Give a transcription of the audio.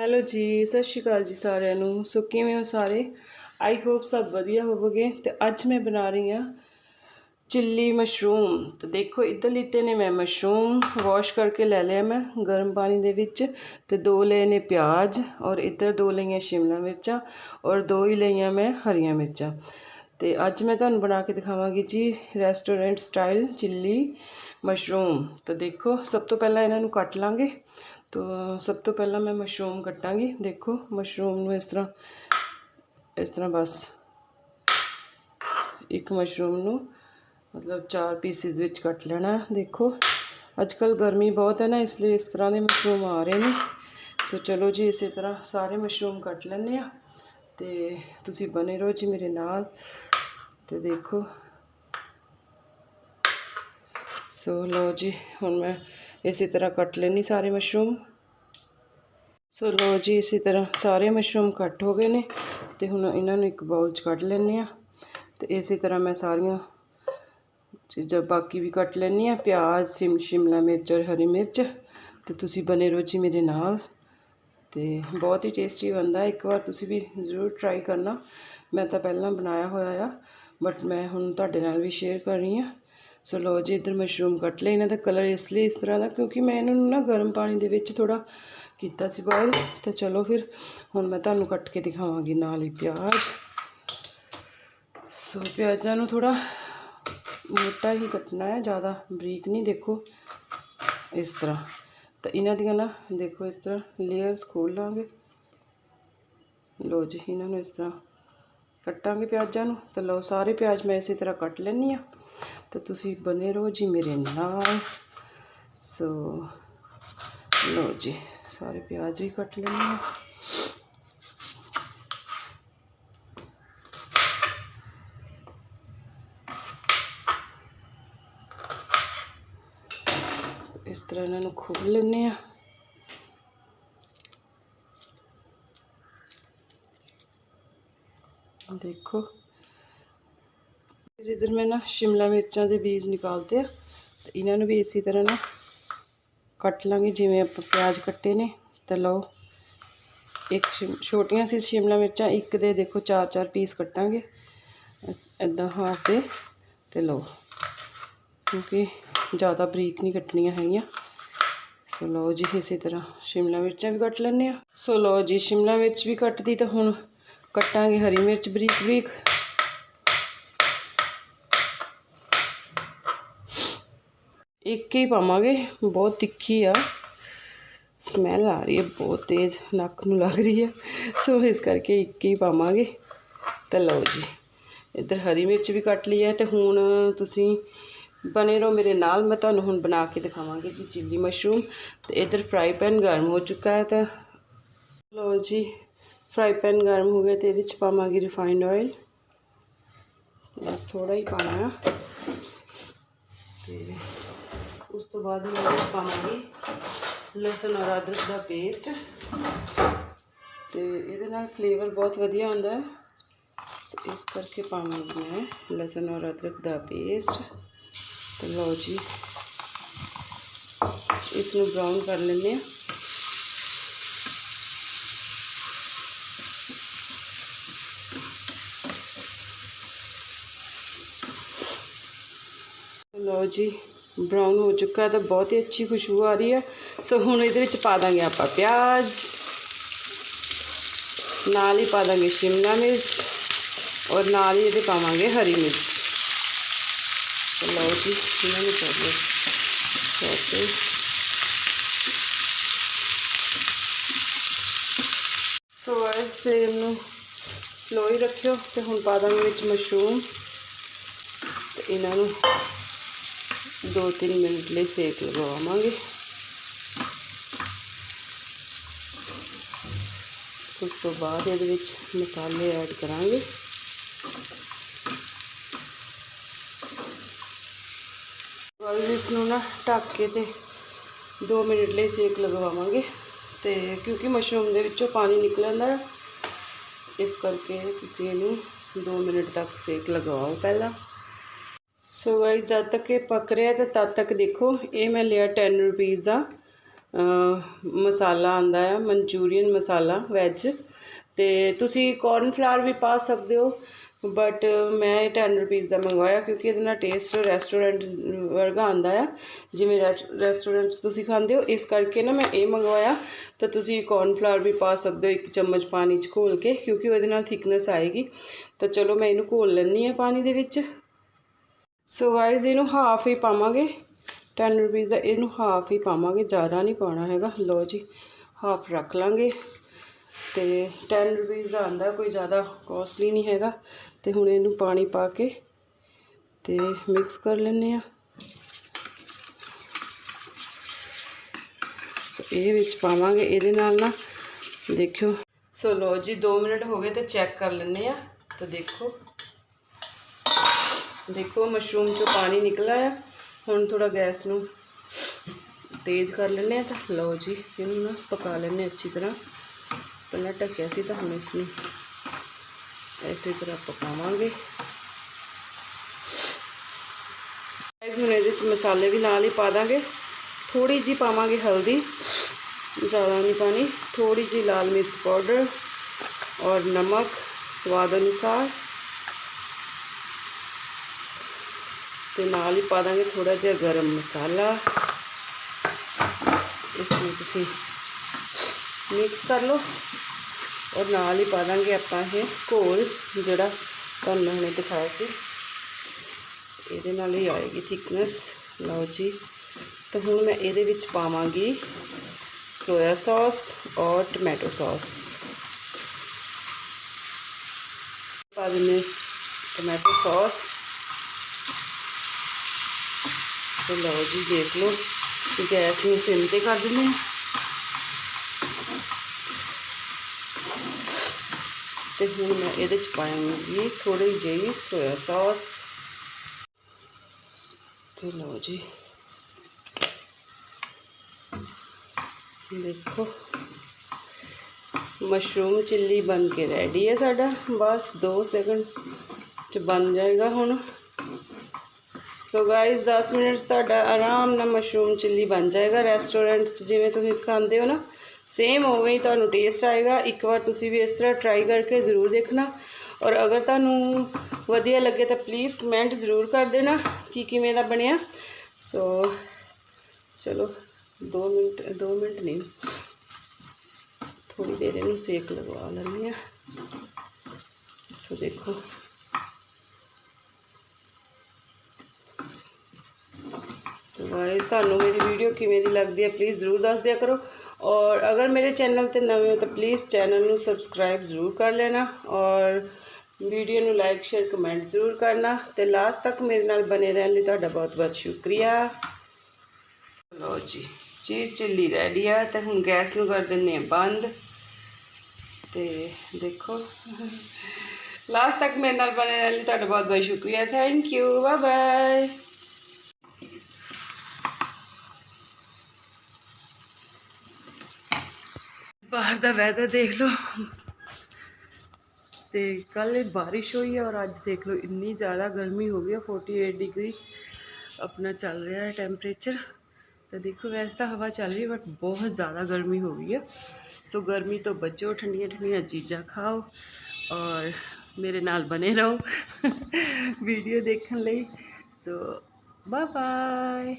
Hello ਜੀ, ਸਤਿ ਸ਼੍ਰੀ ਅਕਾਲ ਜੀ ਸਾਰਿਆਂ ਨੂੰ। ਸੋ ਕਿਵੇਂ ਹੋ ਸਾਰੇ? ਆਈ ਹੋਪ ਸਭ ਵਧੀਆ ਹੋਵੋਗੇ। ਤੇ ਅੱਜ ਮੈਂ ਬਣਾ ਰਹੀ ਹਾਂ ਚਿੱਲੀ ਮਸ਼ਰੂਮ। ਤੇ ਦੇਖੋ, ਇੱਧਰ ਲਿੱਤੇ ਨੇ ਮੈਂ ਮਸ਼ਰੂਮ। ਵਾਸ਼ ਕਰਕੇ ਲੈ ਲਿਆ ਮੈਂ ਗਰਮ ਪਾਣੀ ਦੇ ਵਿੱਚ। ਤੇ ਦੋ ਲਏ ਨੇ ਪਿਆਜ਼ ਔਰ ਇੱਧਰ ਦੋ ਲਈਆਂ ਸ਼ਿਮਲਾ ਮਿਰਚਾਂ ਔਰ ਦੋ ਹੀ ਲਈਆਂ ਮੈਂ ਹਰੀਆਂ ਮਿਰਚਾਂ। ਤੇ ਅੱਜ ਮੈਂ ਤੁਹਾਨੂੰ ਬਣਾ ਕੇ ਦਿਖਾਵਾਂਗੀ ਜੀ ਰੈਸਟੋਰੈਂਟ ਸਟਾਈਲ ਚਿੱਲੀ ਮਸ਼ਰੂਮ। ਤਾਂ ਦੇਖੋ, ਸਭ ਤੋਂ ਪਹਿਲਾਂ ਇਹਨਾਂ ਨੂੰ ਕੱਟ ਲਾਂਗੇ। ਤਾਂ ਸਭ ਤੋਂ ਪਹਿਲਾਂ ਮੈਂ ਮਸ਼ਰੂਮ ਕੱਟਾਂਗੀ। ਦੇਖੋ, ਮਸ਼ਰੂਮ ਨੂੰ ਇਸ ਤਰ੍ਹਾਂ ਇਸ ਤਰ੍ਹਾਂ ਬਸ। ਇੱਕ ਮਸ਼ਰੂਮ ਨੂੰ ਮਤਲਬ ਚਾਰ ਪੀਸਿਸ ਵਿੱਚ ਕੱਟ ਲੈਣਾ। ਦੇਖੋ ਅੱਜ ਕੱਲ ਗਰਮੀ ਬਹੁਤ ਹੈ ਨਾ, ਇਸ ਲਈ ਇਸ ਤਰ੍ਹਾਂ ਦੇ ਮਸ਼ਰੂਮ ਆ ਰਹੇ ਨੇ। ਸੋ ਚਲੋ ਜੀ, ਇਸੇ ਤਰ੍ਹਾਂ ਸਾਰੇ ਮਸ਼ਰੂਮ ਕੱਟ ਲੈਣੇ ਆ ਤੇ ਤੁਸੀਂ ਬਨੇ ਰਹੋ ਜੀ ਮੇਰੇ ਨਾਲ। ਤੇ ਦੇਖੋ। ਸੋ ਲਓ ਜੀ, ਹੁਣ ਮੈਂ ਇਸੇ ਤਰ੍ਹਾਂ ਕੱਟ ਲੈਣੀ ਸਾਰੇ ਮਸ਼ਰੂਮ। ਸੋ ਲਓ ਜੀ, ਇਸੇ ਤਰ੍ਹਾਂ ਸਾਰੇ ਮਸ਼ਰੂਮ ਕੱਟ ਹੋ ਗਏ ਨੇ ਤੇ ਹੁਣ ਇਹਨਾਂ ਨੂੰ ਇੱਕ ਬਾਉਲ 'ਚ ਕੱਢ ਲੈਣੇ ਆ ਤੇ ਇਸੇ ਤਰ੍ਹਾਂ ਮੈਂ ਸਾਰੀਆਂ ਚੀਜ਼ਾਂ ਬਾਕੀ ਵੀ ਕੱਟ ਲੈਣੀ ਆ ਪਿਆਜ਼, ਸਿਮ, ਸ਼ਿਮਲਾ ਮਿਰਚ ਔਰ ਹਰੀ ਮਿਰਚ ਤੇ ਤੁਸੀਂ ਬਨੇ ਰਹੋ ਜੀ ਮੇਰੇ ਨਾਲ ਤੇ ਬਹੁਤ ਹੀ ਟੇਸਟੀ ਬਣਦਾ, ਇੱਕ ਵਾਰ ਤੁਸੀਂ ਵੀ ਜ਼ਰੂਰ ਟਰਾਈ ਕਰਨਾ। ਮੈਂ ਤਾਂ ਪਹਿਲਾਂ ਬਣਾਇਆ ਹੋਇਆ ਆ ਬਟ ਮੈਂ ਹੁਣ ਤੁਹਾਡੇ ਨਾਲ ਵੀ ਸ਼ੇਅਰ ਕਰ ਰਹੀ ਹਾਂ। ਸੋ ਲਓ ਜੀ, ਇੱਧਰ ਮਸ਼ਰੂਮ ਕੱਟ ਲਏ, ਇਹਨਾਂ ਦਾ ਕਲਰ ਇਸ ਲਈ ਇਸ ਤਰ੍ਹਾਂ ਦਾ ਕਿਉਂਕਿ ਮੈਂ ਇਹਨਾਂ ਨੂੰ ਨਾ ਗਰਮ ਪਾਣੀ ਦੇ ਵਿੱਚ ਥੋੜਾ ਕੀਤਾ ਸੀ ਬੋਇਲ ਤਾਂ ਚਲੋ ਫਿਰ ਹੁਣ ਮੈਂ ਤੁਹਾਨੂੰ ਕੱਟ ਕੇ ਦਿਖਾਵਾਂਗੀ ਨਾਲ ਹੀ ਪਿਆਜ਼। ਸੋ ਪਿਆਜ਼ਾਂ ਨੂੰ ਥੋੜਾ ਮੋਟਾ ਹੀ ਕੱਟਣਾ ਹੈ, ਜ਼ਿਆਦਾ ਬਰੀਕ ਨਹੀਂ, ਦੇਖੋ ਇਸ ਤਰ੍ਹਾਂ। ਤਾਂ ਇਹਨਾਂ ਦੀਆਂ ਨਾ, ਦੇਖੋ ਇਸ ਤਰ੍ਹਾਂ ਲੇਅਰਸ ਖੋਲ ਲਾਂਗੇ। ਲੋ ਜੀ, ਇਹਨਾਂ ਨੂੰ ਇਸ ਤਰ੍ਹਾਂ ਕੱਟਾਂਗੇ ਪਿਆਜ਼ਾਂ ਨੂੰ। ਤਾਂ ਲਓ ਸਾਰੇ ਪਿਆਜ਼ ਮੈਂ ਇਸੇ ਤਰ੍ਹਾਂ ਕੱਟ ਲੈਣੀ ਆ ਤਾਂ ਤੁਸੀਂ ਬਨੇ ਰਹੋ ਜੀ ਮੇਰੇ ਨਾਲ। ਸੋ ਲਓ ਜੀ, ਸਾਰੇ ਪਿਆਜ਼ ਵੀ ਕੱਟ ਲੈਣੇ ਆ ਇਸ ਤਰ੍ਹਾਂ ਇਹਨਾਂ ਨੂੰ ਖੋਲ ਲੈਣੇ ਆ ਦੇਖੋ ਇਧਰ ਮੈਂ ਨਾ ਸ਼ਿਮਲਾ ਮਿਰਚਾਂ ਦੇ ਬੀਜ ਨਿਕਾਲਦੇ ਆ, ਤੇ ਇਹਨਾਂ ਨੂੰ ਵੀ ਇਸੇ ਤਰ੍ਹਾਂ ਨਾ ਕੱਟ ਲਾਂਗੇ, ਜਿਵੇਂ ਆਪਾਂ ਪਿਆਜ਼ ਕੱਟੇ ਨੇ, ਤਾਂ ਲਓ। ਇੱਕ ਛੋਟੀਆਂ ਸੀ ਸ਼ਿਮਲਾ ਮਿਰਚਾਂ, ਇੱਕ ਦੇ ਦੇਖੋ ਚਾਰ ਚਾਰ ਪੀਸ ਕੱਟਾਂਗੇ। ਇਦਾਂ ਹਾਫ ਦੇ, ਤੇ ਲਓ। ਕਿਉਂਕਿ ਜ਼ਿਆਦਾ ਬਰੀਕ ਨਹੀਂ ਕੱਟਣੀਆਂ ਹੈਗੀਆਂ। ਸੋ ਲਓ ਜੀ, ਇਸੇ ਤਰ੍ਹਾਂ ਸ਼ਿਮਲਾ ਮਿਰਚਾਂ ਵੀ ਕੱਟ ਲੈਣੇ ਆ ਸੋ ਲਓ ਜੀ, ਸ਼ਿਮਲਾ ਮਿਰਚ ਵੀ ਕੱਟਦੀ ਤਾਂ ਹੁਣ ਕੱਟਾਂਗੇ ਹਰੀ ਮਿਰਚ ਬਰੀਕ ਬਰੀਕ ਇੱਕ ਹੀ ਪਾਵਾਂਗੇ। ਬਹੁਤ ਤਿੱਖੀ ਆ। ਸਮੈਲ ਆ ਰਹੀ ਹੈ, ਬਹੁਤ ਤੇਜ਼। ਨੱਕ ਨੂੰ ਲੱਗ ਰਹੀ ਹੈ ਸੋ ਇਸ ਕਰਕੇ ਇੱਕ ਹੀ ਪਾਵਾਂਗੇ। ਤਾਂ ਲਓ ਜੀ, ਇੱਧਰ ਹਰੀ ਮਿਰਚ ਵੀ ਕੱਟ ਲਈ ਹੈ ਤੇ ਹੁਣ ਤੁਸੀਂ ਬਨੇ ਰਹੋ ਮੇਰੇ ਨਾਲ। ਮੈਂ ਤੁਹਾਨੂੰ ਹੁਣ ਬਣਾ ਕੇ ਦਿਖਾਵਾਂਗੀ ਜੀ ਚਿੱਲੀ ਮਸ਼ਰੂਮ ਤੇ ਇੱਧਰ ਫਰਾਈ ਪੈਨ ਗਰਮ ਹੋ ਚੁੱਕਾ ਹੈ ਤਾਂ ਲਓ ਜੀ ਫਰਾਈ ਪੈਨ ਗਰਮ ਹੋ ਗਿਆ ਤੇ ਇਹਦੇ ਚ ਪਾਵਾਂਗੇ ਰਿਫਾਈਨਡ ਆਇਲ ਬਸ ਥੋੜਾ ਹੀ ਪਾਣਾ ਹੈ ਤੇ ਤੋਂ ਬਾਅਦ ਮੈਂ ਪਾਵਾਂਗੀ ਲਸਣ ਔਰ ਅਦਰਕ ਦਾ ਪੇਸਟ ਤੇ ਇਹਦੇ ਨਾਲ ਫਲੇਵਰ ਬਹੁਤ ਵਧੀਆ ਆਉਂਦਾ ਹੈ। ਇਸ ਕਰਕੇ ਪਾਵਾਂਗੀ ਮੈਂ ਲਸਣ ਔਰ ਅਦਰਕ ਦਾ ਪੇਸਟ ਤੇ ਲਓ ਜੀ ਇਸ ਨੂੰ ਬਰਾਊਨ ਕਰ ਲੈਂਦੇ ਆ ਲਓ ਜੀ ਬਰਾਊਨ ਹੋ ਚੁੱਕਾ ਤਾਂ ਬਹੁਤ ਹੀ ਅੱਛੀ ਖੁਸ਼ਬੂ ਆ ਰਹੀ ਹੈ। ਸੋ ਹੁਣ ਇਹਦੇ ਵਿੱਚ ਪਾ ਦਾਂਗੇ ਆਪਾਂ ਪਿਆਜ਼। ਨਾਲ ਹੀ ਪਾ ਦਾਂਗੇ ਸ਼ਿਮਲਾ ਮਿਰਚ ਔਰ ਨਾਲ ਹੀ ਇਹਦੇ ਪਾਵਾਂਗੇ ਹਰੀ ਮਿਰਚ। ਲਓ ਜੀ, ਇਹਨਾਂ ਨੂੰ ਕਰ ਲਓ ਸੌਤੇ ਸੋ ਇਸ ਫਲੇਮ ਨੂੰ ਸਲੋ ਹੀ ਰੱਖਿਓ ਤੇ ਹੁਣ ਪਾ ਦਾਂਗੇ ਵਿੱਚ ਮਸ਼ਰੂਮ। ਤੇ ਇਹਨਾਂ ਨੂੰ 2-3 ਮਿੰਟ ਲਈ ਸੇਕ ਲਗਾਵਾਂਗੇ। ਉਸ ਤੋਂ ਬਾਅਦ ਇਹਦੇ ਵਿੱਚ ਮਸਾਲੇ ਐਡ ਕਰਾਂਗੇ। ਇਸ ਨੂੰ ਨਾ ਢੱਕ ਕੇ ਤੇ 2 ਮਿੰਟ ਲਈ ਸੇਕ ਲਗਵਾਵਾਂਗੇ ਤੇ ਕਿਉਂਕਿ ਮਸ਼ਰੂਮ ਦੇ ਵਿੱਚੋਂ ਪਾਣੀ ਨਿਕਲਦਾ ਇਸ ਕਰਕੇ ਤੁਸੀਂ ਇਹਨੂੰ 2 ਮਿੰਟ ਤੱਕ ਸੇਕ ਲਗਵਾਓ ਪਹਿਲਾਂ। ਸੋ ਗਾਇਸ ਜਦ ਤੱਕ ਇਹ ਪੱਕ ਰਿਹਾ ਤੇ ਤਦ ਤੱਕ ਦੇਖੋ, ਇਹ ਮੈਂ ਲਿਆ 10 ਰੁਪੀਸ ਦਾ ਮਸਾਲਾ ਆਂਦਾ ਆ, ਮਨਚੂਰੀਅਨ ਮਸਾਲਾ ਵੈਜ ਤੇ ਤੁਸੀਂ ਕਾਰਨ ਫਲਾਰ ਵੀ ਪਾ ਸਕਦੇ ਹੋ ਬਟ ਮੈਂ ਇਹ 10 ਰੁਪਏ ਦਾ ਮੰਗਵਾਇਆ, ਕਿਉਂਕਿ ਇਹਦੇ ਨਾਲ ਟੇਸਟ ਰੈਸਟੋਰੈਂਟ ਵਰਗਾ ਆਂਦਾ ਆ। ਜਿਵੇਂ ਰੈਸਟੋਰੈਂਟ 'ਚ ਤੁਸੀਂ ਖਾਂਦੇ ਹੋ, ਇਸ ਕਰਕੇ ਨਾ ਮੈਂ ਇਹ ਮੰਗਵਾਇਆ। ਤਾਂ ਤੁਸੀਂ ਕਾਰਨ ਫਲਾਰ ਵੀ ਪਾ ਸਕਦੇ ਹੋ, ਇੱਕ ਚਮਚ ਪਾਣੀ 'ਚ ਘੋਲ ਕੇ, ਕਿਉਂਕਿ ਉਹਦੇ ਨਾਲ ਥਿਕਨੈਸ ਆਏਗੀ। ਤਾਂ ਚਲੋ ਮੈਂ ਇਹਨੂੰ ਘੋਲ ਲੈਣੀ ਆ ਪਾਣੀ ਦੇ ਵਿੱਚ। ਸੋ ਗਾਇਜ਼ ਇਹਨੂੰ ਹਾਫ ਹੀ ਪਾਵਾਂਗੇ। 10 ਰੁਪਏ ਦਾ ਇਹਨੂੰ ਹਾਫ ਹੀ ਪਾਵਾਂਗੇ। ਜ਼ਿਆਦਾ ਨਹੀਂ ਪਾਉਣਾ ਹੈਗਾ। ਲੋ ਜੀ ਹਾਫ ਰੱਖ ਲਾਂਗੇ। ਤੇ 10 ਰੁਪਏ ਦਾ ਆਂਦਾ, ਕੋਈ ਜ਼ਿਆਦਾ ਕੋਸਟਲੀ ਨਹੀਂ ਹੈਗਾ। ਤੇ ਹੁਣ ਇਹਨੂੰ ਪਾਣੀ ਪਾ ਕੇ ਤੇ ਮਿਕਸ ਕਰ ਲੈਣੇ ਆ ਸੋ ਇਹ ਵਿੱਚ ਪਾਵਾਂਗੇ, ਇਹਦੇ ਨਾਲ ਨਾ ਦੇਖਿਓ। ਸੋ ਲੋ ਜੀ 2 ਮਿੰਟ ਹੋ ਗਏ ਤੇ ਚੈੱਕ ਕਰ ਲੈਣੇ ਆ ਤਾਂ ਦੇਖੋ। ਦੇਖੋ ਮਸ਼ਰੂਮ ਚੋਂ ਪਾਣੀ ਨਿਕਲਾ ਆ। ਹੁਣ ਥੋੜਾ ਗੈਸ ਨੂੰ ਤੇਜ਼ ਕਰ ਲੈਣੇ ਆ ਤਾਂ ਲਓ ਜੀ, ਇਹਨੂੰ ਨਾ ਪਕਾ ਲੈਣੇ ਅੱਛੀ ਤਰ੍ਹਾਂ। ਪਹਿਲਾਂ ਢੱਕਿਆ ਸੀ ਤਾਂ ਹੁਣ ਇਸ ਨੂੰ ਐਸੇ ਤਰ੍ਹਾਂ ਪਕਾਵਾਂਗੇ। ਗਾਇਸ ਹੁਣ ਇਹਦੇ ਵਿੱਚ ਮਸਾਲੇ ਵੀ ਨਾਲ ਹੀ ਪਾ ਦਾਂਗੇ। ਥੋੜੀ ਜੀ ਪਾਵਾਂਗੇ ਹਲਦੀ, ਜ਼ਿਆਦਾ ਨਹੀਂ ਪਾਣੀ। ਥੋੜੀ ਜੀ ਲਾਲ ਮਿਰਚ ਪਾਊਡਰ ਔਰ ਨਮਕ ਸਵਾਦ ਅਨੁਸਾਰ। ਤੇ ਨਾਲ ਹੀ ਪਾ ਦਾਂਗੇ ਥੋੜਾ ਜਿਹਾ ਗਰਮ ਮਸਾਲਾ ਇਸ ਨੂੰ ਤੁਸੀਂ ਮਿਕਸ ਕਰ ਲਓ ਔਰ ਨਾਲ ਹੀ ਪਾ ਦਾਂਗੇ ਆਪਾਂ ਇਹ ਘੋਲ ਜਿਹੜਾ ਤੁਹਾਨੂੰ ਮੈਂ ਹੁਣੇ ਦਿਖਾਇਆ ਸੀ ਇਹਦੇ ਨਾਲ ਹੀ ਆਏਗੀ ਥਿਕਨੈਸ ਲਓ ਜੀ ਤਾਂ ਹੁਣ ਮੈਂ ਇਹਦੇ ਵਿੱਚ ਪਾਵਾਂਗੀ ਸੋਇਆ ਸੌਸ ਔਰ ਟੋਮੈਟੋ ਸੌਸ ਪਾ ਦਿੰਦੇ ਟੋਮੈਟੋ ਸੌਸ ਤੇ ਲਓ ਜੀ ਦੇਖ ਲਓ ਗੈਸ ਨੂੰ ਸਿਮ ਤੇ ਕਰ ਦਿੰਦੇ ਹਾਂ। ਤੇ ਹੁਣ ਮੈਂ ਇਹਦੇ ਚ ਪਾਵਾਂਗੀ ਥੋੜੀ ਜਿਹੀ ਸੋਇਆ ਸੌਸ ਤੇ ਲਓ ਜੀ। ਦੇਖੋ ਮਸ਼ਰੂਮ ਚਿੱਲੀ ਬਣ ਕੇ ਰੈਡੀ ਹੈ ਸਾਡਾ। ਬਸ 2 ਸੈਕਿੰਡ ਚ ਬਣ ਜਾਏਗਾ ਹੁਣ। ਸੋ ਗਾਇਸ 10 ਮਿੰਟਸ ਤੁਹਾਡਾ ਆਰਾਮ ਨਾਲ ਮਸ਼ਰੂਮ ਚਿੱਲੀ ਬਣ ਜਾਏਗਾ ਰੈਸਟੋਰੈਂਟ 'ਚ, ਜਿਵੇਂ ਤੁਸੀਂ ਖਾਂਦੇ ਹੋ ਨਾ ਸੇਮ ਉਵੇਂ ਹੀ ਤੁਹਾਨੂੰ ਟੇਸਟ ਆਏਗਾ। ਇੱਕ ਵਾਰ ਤੁਸੀਂ ਵੀ ਇਸ ਤਰ੍ਹਾਂ ਟਰਾਈ ਕਰਕੇ ਜ਼ਰੂਰ ਦੇਖਣਾ। ਔਰ ਅਗਰ ਤੁਹਾਨੂੰ ਵਧੀਆ ਲੱਗੇ ਤਾਂ ਪਲੀਜ਼ ਕਮੈਂਟ ਜ਼ਰੂਰ ਕਰ ਦੇਣਾ ਕਿ ਕਿਵੇਂ ਦਾ ਬਣਿਆ। ਸੋ ਚਲੋ 2 ਮਿੰਟ 2 ਮਿੰਟ ਨਹੀਂ। ਥੋੜੀ ਦੇਰ ਇਹਨੂੰ ਸੇਕ ਲਗਵਾ ਲੈਂਦੇ ਆ ਸੋ ਦੇਖੋ ਸੋ ਗਾਇਸ ਤੁਹਾਨੂੰ ਮੇਰੀ ਵੀਡੀਓ ਕਿਵੇਂ ਦੀ ਲੱਗਦੀ ਹੈ ਪਲੀਜ਼ ਜ਼ਰੂਰ ਦੱਸ ਦਿਆ ਕਰੋ। ਔਰ ਅਗਰ ਮੇਰੇ ਚੈਨਲ ਤੇ ਨਵੇਂ ਹੋ ਤਾਂ ਪਲੀਜ਼ ਚੈਨਲ ਨੂੰ ਸਬਸਕ੍ਰਾਈਬ ਜ਼ਰੂਰ ਕਰ ਲੈਣਾ ਔਰ ਵੀਡੀਓ ਨੂੰ ਲਾਈਕ ਸ਼ੇਅਰ ਕਮੈਂਟ ਜ਼ਰੂਰ ਕਰਨਾ। ਤੇ ਲਾਸਟ ਤੱਕ ਮੇਰੇ ਨਾਲ ਬਨੇ ਰਹਿਣ ਲਈ ਤੁਹਾਡਾ ਬਹੁਤ ਬਹੁਤ ਸ਼ੁਕਰੀਆ। ਲੋ ਜੀ, ਚੀਜ਼ ਚਿੱਲੀ ਰੈਡੀ ਆ ਤੇ ਹੁਣ ਗੈਸ ਨੂੰ ਕਰ ਦਿੰਨੇ ਆ ਬੰਦ। ਤੇ ਦੇਖੋ ਲਾਸਟ ਤੱਕ ਮੇਰੇ ਨਾਲ ਬਨੇ ਰਹਿਣ ਲਈ ਤੁਹਾਡਾ ਬਹੁਤ ਬਹੁਤ ਸ਼ੁਕਰੀਆ। ਥੈਂਕ ਯੂ ਬਾਏ ਬਾਏ ਬਾਹਰ ਦਾ ਵੈਦਰ ਦੇਖ ਲਓ। ਤੇ ਕੱਲ ਬਾਰਿਸ਼ ਹੋਈ ਹੈ ਔਰ ਅੱਜ ਦੇਖ ਲਓ ਇੰਨੀ ਜ਼ਿਆਦਾ ਗਰਮੀ ਹੋ ਗਈ ਹੈ। 48 ਡਿਗਰੀ ਆਪਣਾ ਚੱਲ ਰਿਹਾ ਹੈ ਟੈਂਪਰੇਚਰ ਤਾਂ ਦੇਖੋ ਵੈਸੇ ਤਾਂ ਹਵਾ ਚੱਲ ਰਹੀ ਬਟ ਬਹੁਤ ਜ਼ਿਆਦਾ ਗਰਮੀ ਹੋ ਗਈ ਹੈ। ਸੋ ਗਰਮੀ ਤੋਂ ਬਚੋ ਠੰਡੀਆਂ ਠੰਡੀਆਂ ਚੀਜ਼ਾਂ ਖਾਓ ਔਰ ਮੇਰੇ ਨਾਲ ਬਨੇ ਰਹੋ ਵੀਡੀਓ ਦੇਖਣ ਲਈ। So bye bye